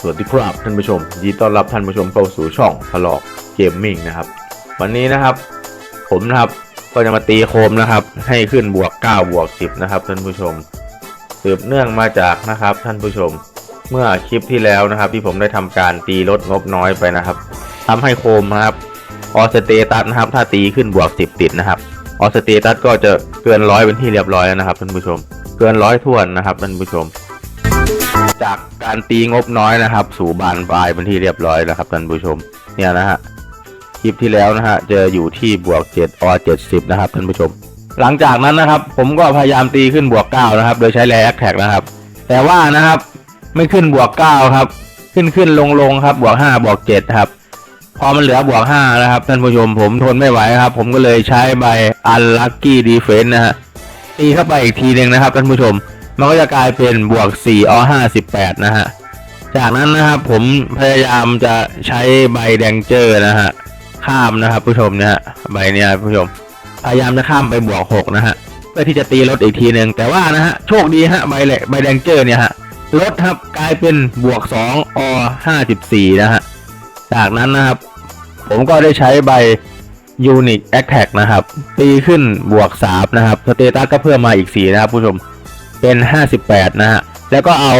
สวัสดีครับท่านผู้ชมยินดีต้อนรับท่านผู้ชมเข้าสู่ช่องพลอกเกมมิ่งนะครับ วันนี้นะครับ ผมนะครับก็จะมาตีโคมนะครับ ให้ขึ้นบวก9บวก10นะครับ ท่านผู้ชม สืบเนื่องมาจากนะครับ ท่านผู้ชม เมื่อคลิปที่แล้วนะครับ ที่ผมได้ทำการตีลดงบน้อยไปนะครับทำให้โคมนะครับออสเตตัสนะครับ ถ้าตีขึ้นบวก 10 ติดนะครับออสเตตัสก็จะเกินร้อยเป็นที่เรียบร้อยแล้วนะครับท่านผู้ชม เกินร้อยทวนนะครับท่านผู้ชม จากการตีงบน้อยนะครับ สู่บานปลายเป็นที่เรียบร้อยแล้วครับท่านผู้ชมเนี่ยนะฮะคลิปที่แล้วนะฮะจะอยู่ที่บวก7อ70 นะครับท่านผู้ชม หลังจากนั้นนะครับ ผมก็พยายามตีขึ้นบวก9นะครับ โดยใช้แรแอคแท็กนะครับ แต่ว่านะครับ ไม่ขึ้นบวก9ครับ ขึ้นขึ้นลงลงครับบวก5บวก7ครับพอมันเหลือบวก5นะครับท่านผู้ชมผมทนไม่ไหวครับ ผมก็เลยใช้ใบ unlucky defense นะฮะตีเข้าไปอีกทีหนึ่งนะครับท่านผู้ชม มันก็จะกลายเป็นบวก4อ58 นะฮะ จากนั้นนะครับผมพยายามจะใช้ใบแดงเจอร์นะฮะ ข้ามนะครับ ผู้ชมเนี่ยฮะใบเนี้ยผู้ชม พยายามจะข้ามไปบวก6นะฮะ เพื่อที่จะตีลดอีกทีหนึ่งแต่ว่านะฮะ โชคดีฮะใบแหลใบแดงเจอร์เนี่ยฮะลดครับกลายเป็นบวก2อ54 นะฮะ จากนั้นนะครับ ผมก็ได้ใช้ใบ Unique Attack นะครับ ตีขึ้นบวก3นะครับสเตตัสก็เพิ่มมาอีก4นะครับผู้ชม เป็น 58 นะฮะ แล้วก็เอา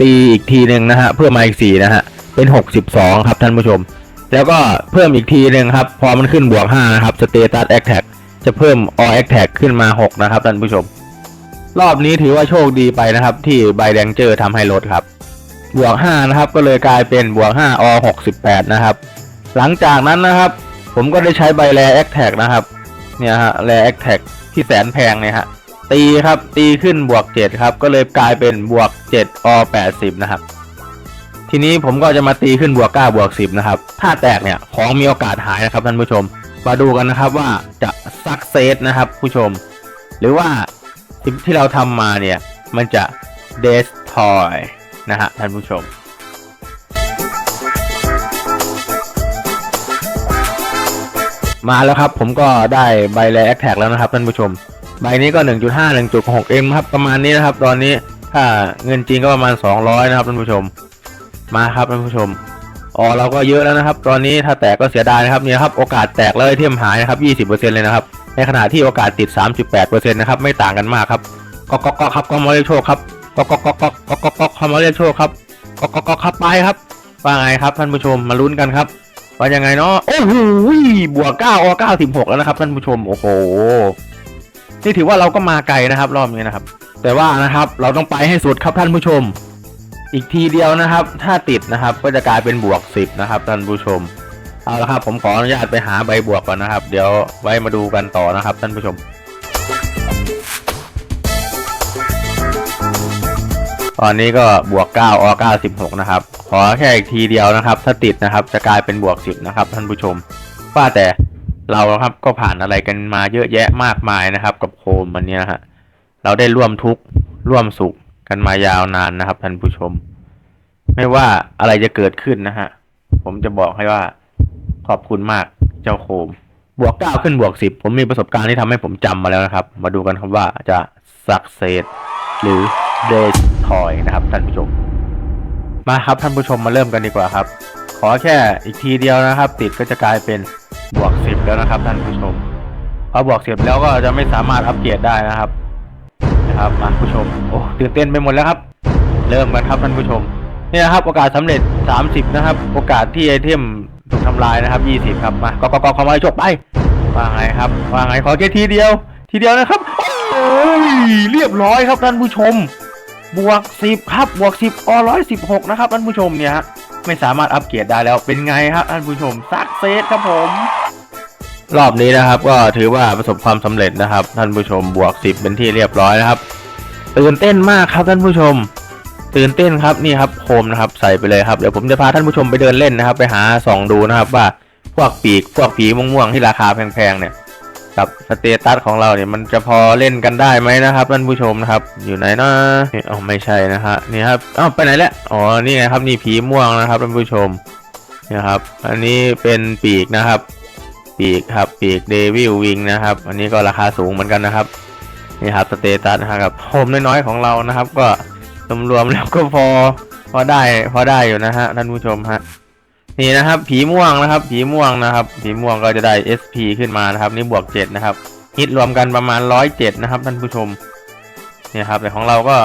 ตีอีกทีหนึ่งนะฮะ เพิ่มมาอีก 4 นะฮะ เป็น 62 ครับท่านผู้ชม แล้วก็เพิ่มอีกทีหนึ่งครับ พอมันขึ้นบวก 5 นะครับ Status Attack จะเพิ่ม All Attack ขึ้นมา 6 นะครับท่านผู้ชม รอบนี้ถือว่าโชคดีไปนะครับ ที่ใบแดงเจอทำให้ลดครับ บวก 5 นะครับ ก็เลยกลายเป็นบวก 5 All 68 นะครับ หลังจากนั้นนะครับ ผมก็ได้ใช้ใบแรแอคแท็กนะครับ เนี่ยฮะแรแอคแท็กที่แสนแพงเนี่ยฮะ ตีครับ ตีขึ้นบวก7ครับ ก็เลยกลายเป็นบวก7อ80นะครับ ทีนี้ผมก็จะมาตีขึ้นบวก9บวก10นะครับ ถ้าแตกเนี่ยของมีโอกาสหายนะครับท่านผู้ชม มาดูกันนะครับว่าจะซักเซสนะครับ ผู้ชม หรือว่าที่ที่เราทำมาเนี่ย มันจะเดสทอยนะฮะท่านผู้ชมมาแล้วครับผมก็ได้ใบแรแอคแท็กแล้วนะครับท่านผู้ชม ใบนี้ก็ 1.5 1.6 m ครับประมาณนี้นะครับ ตอนนี้ถ้าเงินจริงก็ประมาณ 200 นะครับท่านผู้ชม มาครับท่านผู้ชมอ๋อเราก็เยอะแล้วนะครับ ตอนนี้ถ้าแตกก็เสียดายนะครับเนี่ยครับโอกาสแตกแล้วไอเทมหายนะครับ 20%เลยนะครับ ในขณะที่โอกาสติด 38%นะครับไม่ต่างกันมากครับก็ก็ก็ครับก็มาเรียกโชคครับก็ก็ก็ก็ก็ก็ก็เขามาเรียกโชคครับก็ก็ก็ครับไปครับว่าไงครับท่านผู้ชมมาลุ้นกันครับว่ายังไงเนาะโอ้โหบวก9อ96แล้วนะครับท่านผู้ชมโอ้โห นี่ถือว่าเราก็มาไกลนะครับ รอบนี้นะครับ แต่ว่านะครับ เราต้องไปให้สุดครับท่านผู้ชม อีกทีเดียวนะครับ ถ้าติดนะครับ ก็จะกลายเป็นบวก10นะครับท่านผู้ชมเอาละครับ ผมขออนุญาตไปหาใบบวกก่อนนะครับ เดี๋ยวไว้มาดูกันต่อนะครับ ท่านผู้ชมตอนนี้ก็บวก 9อ96นะครับ ขอแค่อีกทีเดียวนะครับ ถ้าติดนะครับ จะกลายเป็นบวก 10 นะครับท่านผู้ชม ว่าแต่ เราครับก็ผ่านอะไรกันมาเยอะแยะมากมายนะครับ กับโคมวันนี้นะฮะเราได้ร่วมทุกข์ร่วมสุขกันมายาวนานนะครับท่านผู้ชม ไม่ว่าอะไรจะเกิดขึ้นนะฮะผมจะบอกให้ว่าขอบคุณมากเจ้าโคม บวก9ขึ้นบวก10ผมมีประสบการณ์ที่ทำให้ผมจำมาแล้วนะครับ มาดูกันครับว่าจะสักเซสหรือเดสทอยนะครับท่านผู้ชม มาครับท่านผู้ชมมาเริ่มกันดีกว่าครับ ขอแค่อีกทีเดียวนะครับ ติดก็จะกลายเป็น บวก10แล้วนะครับท่านผู้ชมพอบวก10แล้วก็จะไม่สามารถอัปเกรดได้นะครับ นะครับมาผู้ชมโอ้ตื่นเต้นไปหมดแล้วครับ เริ่มกันครับท่านผู้ชมนี่นะครับโอกาสสำเร็จ 30 นะครับ โอกาสที่ไอเทมถูกทำลายนะครับ 20 ครับมาก็ก็ก็เข้ามาให้โชคไปว่าไงครับว่าไงขอแค่ทีเดียว ทีเดียวนะครับโอ้ยเรียบร้อยครับท่านผู้ชม บวก 10 ครับบวก 10อ116 นะครับท่านผู้ชมเนี่ยฮะไม่สามารถอัปเกรดได้แล้วเป็นไงครับท่านผู้ชมซักเซสครับผม รอบนี้นะครับ ก็ถือว่าประสบความสำเร็จนะครับ ท่านผู้ชมบวก10เป็นที่เรียบร้อยนะครับตื่นเต้นมากครับท่านผู้ชม ตื่นเต้นครับนี่ครับโคมนะครับใส่ไปเลยครับเดี๋ยวผมจะพาท่านผู้ชมไปเดินเล่นนะครับ ไปหาส่องดูนะครับว่าพวกปีกพวกผีม่วงๆที่ราคาแพงๆเนี่ยกับสเตตัสของเราเนี่ยมันจะพอเล่นกันได้ไหมนะครับท่านผู้ชมนะครับ อยู่ไหนนะอ๋อไม่ใช่นะฮะนี่ครับอ้าวไปไหนแล้วอ๋อนี่ไงครับนี่ผีม่วงนะครับท่านผู้ชมนี่ครับ อันนี้เป็นปีกนะครับ ปีกครับปีกเดวิลวิงนะครับ อันนี้ก็ราคาสูงเหมือนกันนะครับนี่ครับสเตตัสนะครับโฮมน้อยๆของเรานะครับ ก็รวมๆแล้วก็พอพอได้พอได้อยู่นะฮะท่านผู้ชมฮะนี่นะครับ ผีม่วงนะครับ ผีม่วงนะครับ ผีม่วงก็จะได้ SP ขึ้นมานะครับ นี่บวกเจ็ดนะครับฮิตรวมกันประมาณร้อยเจ็ดนะครับท่านผู้ชมเนี่ยครับแต่ของเราก็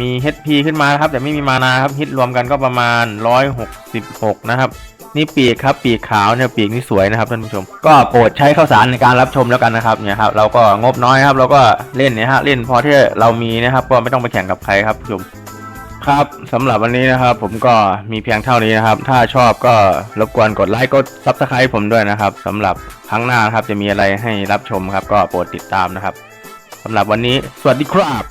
มี HP ขึ้นมานะครับ แต่ไม่มีมานาครับฮิตรวมกันก็ประมาณร้อยหกสิบหกนะครับ นี่ปีกครับปีกขาวเนี่ยปีกนี่สวยนะครับท่านผู้ชม ก็โปรดใช้ข้าวสารในการรับชมแล้วกันนะครับเนี่ยครับเราก็งบน้อยครับเราก็เล่นเนี่ยฮะเล่นพอที่เรามีนะครับ ก็ไม่ต้องไปแข่งกับใครครับผู้ชมครับสำหรับวันนี้นะครับ ผมก็มีเพียงเท่านี้นะครับ ถ้าชอบก็รบกวนกดไลค์กดซับสไครต์ผมด้วยนะครับสำหรับครั้งหน้านะครับจะมีอะไรให้รับชมครับ ก็โปรดติดตามนะครับสำหรับวันนี้ สวัสดีครับ